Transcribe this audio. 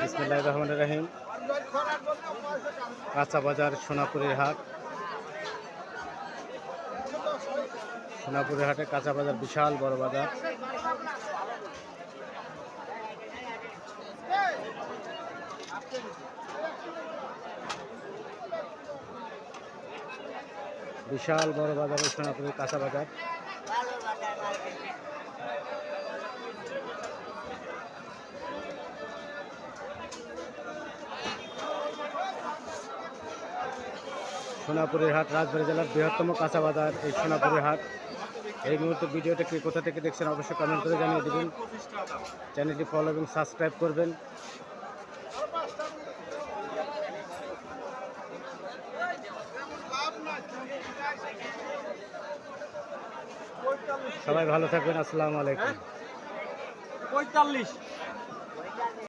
বিসমুল্লাহ রহমান রাহিম। কাঁচা বাজার সোনাপুরের হাট। সোনাপুরের হাটে কাঁচা বাজার বিশাল, বড় বাজার। বিশাল, বড় বাজার সোনাপুরের কাঁচা বাজার। সোনাপুরের হাট, রাজবাড়ী জেলার বৃহত্তম কাঁচা বাজার এই সোনাপুরের হাট। এই মুহূর্তে ভিডিওটা কে কোথা থেকে দেখছেন অবশ্যই কমেন্ট করে জানিয়ে দেবেন। চ্যানেলটি ফলো এবং সাবস্ক্রাইব করবেন। সবাই ভালো থাকবেন, আসসালামু আলাইকুম। পঁয়তাল্লিশ।